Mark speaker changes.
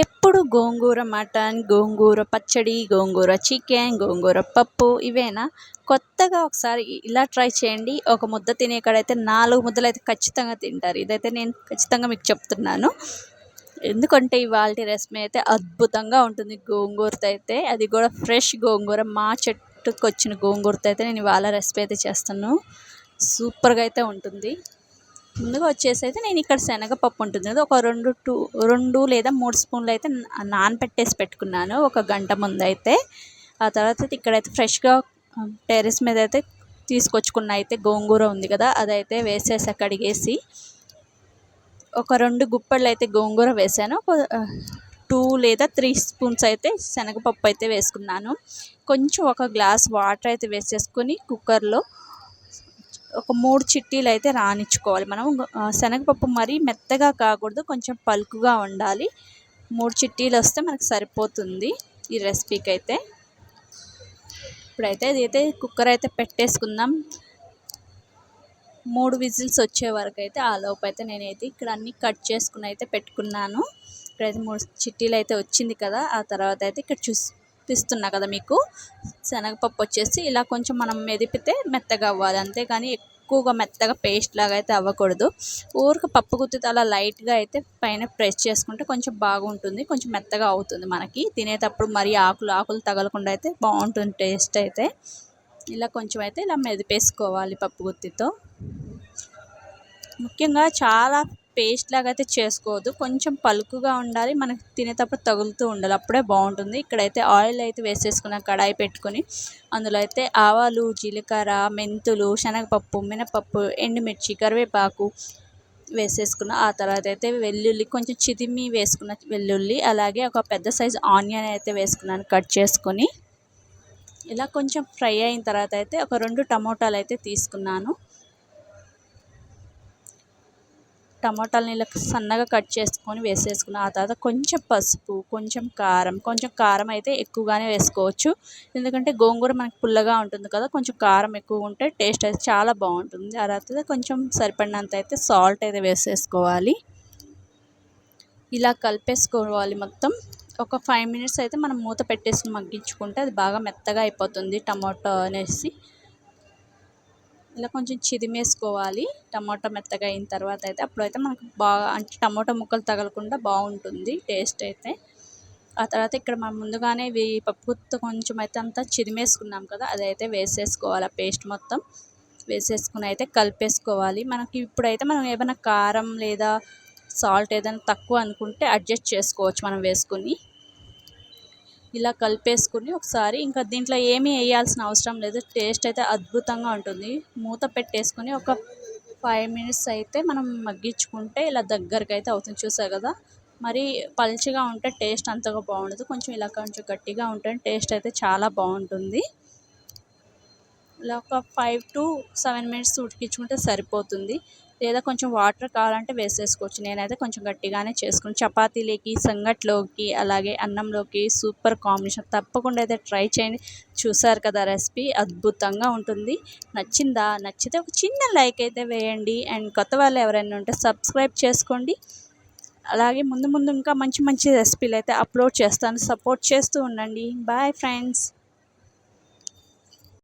Speaker 1: ఎప్పుడు గోంగూర మటన్ గోంగూర పచ్చడి గోంగూర చికెన్ గోంగూర పప్పు ఇవేనా? కొత్తగా ఒకసారి ఇలా ట్రై చేయండి. ఒక ముద్ద తినే కాడైతే నాలుగు ముద్దలు అయితే ఖచ్చితంగా తింటారు. ఇదైతే నేను ఖచ్చితంగా మీకు చెప్తున్నాను. ఎందుకంటే ఇవాళ రెసిపీ అయితే అద్భుతంగా ఉంటుంది గోంగూరతో అయితే. అది కూడా ఫ్రెష్ గోంగూర. మా చెట్టుకు వచ్చిన గోంగూరతో అయితే నేను ఇవాళ రెసిపీ అయితే చేస్తాను. సూపర్గా అయితే ఉంటుంది. ముందుగా వచ్చేసి అయితే నేను ఇక్కడ శనగపప్పు ఉంటుంది. కదా ఒక రెండు టూ రెండు లేదా మూడు స్పూన్లు అయితే నానపెట్టేసి పెట్టుకున్నాను. ఒక గంట ముందు అయితే ఆ తర్వాత అయితే ఇక్కడైతే ఫ్రెష్గా టెరెస్ మీద అయితే తీసుకొచ్చుకున్న అయితే గోంగూర ఉంది కదా అదైతే వేసేసి కడిగేసి ఒక రెండు గుప్పళ్ళు అయితే గోంగూర వేసాను. ఒక టూ లేదా త్రీ స్పూన్స్ అయితే శనగపప్పు అయితే వేసుకున్నాను. కొంచెం ఒక గ్లాస్ వాటర్ అయితే వేసేసుకొని కుక్కర్లో ఒక మూడు చిట్టీలు అయితే రానిచ్చుకోవాలి మనం శనగపప్పు మరీ మెత్తగా కాకూడదు కొంచెం పలుకుగా ఉండాలి మూడు చిట్టీలు వస్తే మనకు సరిపోతుంది ఈ రెసిపీకి అయితే ఇప్పుడైతే అయితే కుక్కర్ అయితే పెట్టేసుకుందాం. మూడు విజిల్స్ వచ్చే వరకు అయితే ఆ లోపు అయితే నేనైతే ఇక్కడ అన్నీ కట్ చేసుకుని అయితే పెట్టుకున్నాను. ఇక్కడైతే మూడు చిట్టీలు అయితే వచ్చింది కదా ఆ తర్వాత అయితే ఇక్కడ చూపిస్తున్నా కదా మీకు? శనగపప్పు వచ్చేసి ఇలా కొంచెం మనం మెదిపితే మెత్తగా అవ్వాలి. అంతేగాని ఎక్కువగా మెత్తగా పేస్ట్ లాగా అయితే అవ్వకూడదు. ఊరికి పప్పు గుత్తితో అలా లైట్గా అయితే పైన ప్రెస్ చేసుకుంటే కొంచెం బాగుంటుంది. కొంచెం మెత్తగా అవుతుంది మనకి. తినేటప్పుడు మరీ ఆకులు ఆకులు తగలకుండా అయితే బాగుంటుంది టేస్ట్ అయితే. ఇలా కొంచెం అయితే ఇలా మెదిపేసుకోవాలి పప్పు గుత్తితో. ముఖ్యంగా చాలా పేస్ట్ లాగా అయితే చేసుకోవద్దు. కొంచెం పలుకుగా ఉండాలి. మనకు తినేటప్పుడు తగులుతూ ఉండాలి. అప్పుడే బాగుంటుంది. ఇక్కడైతే ఆయిల్ అయితే వేసేసుకున్న. కడాయి పెట్టుకొని. అందులో అయితే ఆవాలు జీలకర్ర మెంతులు శనగపప్పు మినపప్పు ఎండుమిర్చి కరివేపాకు వేసేసుకున్న. ఆ తర్వాత అయితే వెల్లుల్లి కొంచెం చిదిమి వేసుకున్న వెల్లుల్లి అలాగే ఒక పెద్ద సైజు ఆనియన్ అయితే వేసుకున్నాను కట్ చేసుకొని. ఇలా కొంచెం ఫ్రై అయిన తర్వాత అయితే ఒక రెండు టమోటాలు అయితే తీసుకున్నాను. టమాటాలని ఇలా సన్నగా కట్ చేసుకొని వేసేసుకున్న ఆ తర్వాత కొంచెం పసుపు కొంచెం కారం కొంచెం కారం అయితే ఎక్కువగానే వేసుకోవచ్చు. ఎందుకంటే గోంగూర మనకి పుల్లగా ఉంటుంది కదా కొంచెం కారం ఎక్కువ ఉంటే టేస్ట్ అయితే చాలా బాగుంటుంది. ఆ తర్వాత కొంచెం సరిపడినంత అయితే సాల్ట్ అయితే వేసేసుకోవాలి. ఇలా కలిపేసుకోవాలి మొత్తం. ఒక ఫైవ్ మినిట్స్ అయితే మనం మూత పెట్టేసి మగ్గించుకుంటే అది బాగా మెత్తగా అయిపోతుంది టమాటో అనేసి. ఇలా కొంచెం చిదిమేసుకోవాలి. టమాటా మెత్తగా అయిన తర్వాత అయితే అప్పుడైతే మనకు బాగా అంటే టమాటా ముక్కలు తగలకుండా బాగుంటుంది టేస్ట్ అయితే. ఆ తర్వాత ఇక్కడ మనం ముందుగానే ఇవి పప్పుతో కొంచెం అయితే అంతా చిదిమేసుకున్నాం కదా అదైతే వేసేసుకోవాలి. ఆ పేస్ట్ మొత్తం వేసేసుకుని అయితే కలిపేసుకోవాలి. మనకి ఇప్పుడైతే మనం ఏమైనా కారం లేదా సాల్ట్ ఏదైనా తక్కువ అనుకుంటే అడ్జస్ట్ చేసుకోవచ్చు మనం వేసుకుని. ఇలా కలిపేసుకుని ఒకసారి ఇంకా దీంట్లో ఏమీ వేయాల్సిన అవసరం లేదు. టేస్ట్ అయితే అద్భుతంగా ఉంటుంది. మూత పెట్టేసుకొని ఒక ఫైవ్ మినిట్స్ అయితే మనం మగ్గించుకుంటే ఇలా దగ్గరకు అయితే అవుతుంది. చూసా కదా? మరి పల్చిగా ఉంటే టేస్ట్ అంతగా బాగుండదు. కొంచెం ఇలా కొంచెం గట్టిగా ఉంటే టేస్ట్ అయితే చాలా బాగుంటుంది. ఇలా ఒక ఫైవ్ టు సెవెన్ మినిట్స్ ఉడికించుకుంటే సరిపోతుంది. లేదా కొంచెం వాటర్ కావాలంటే వేసేసుకోవచ్చు. నేనైతే కొంచెం గట్టిగానే చేసుకుని చపాతీలోకి సంగట్లోకి అలాగే అన్నంలోకి సూపర్ కాంబినేషన్. తప్పకుండా అయితే ట్రై చేయండి. చూసారు కదా రెసిపీ? అద్భుతంగా ఉంటుంది. నచ్చిందా? నచ్చితే ఒక చిన్న లైక్ అయితే వేయండి. అండ్ కొత్త వాళ్ళు ఎవరైనా ఉంటే సబ్స్క్రైబ్ చేసుకోండి. అలాగే ముందు ముందు ఇంకా మంచి మంచి రెసిపీలు అయితే అప్లోడ్ చేస్తాను. సపోర్ట్ చేస్తూ ఉండండి. Bye friends.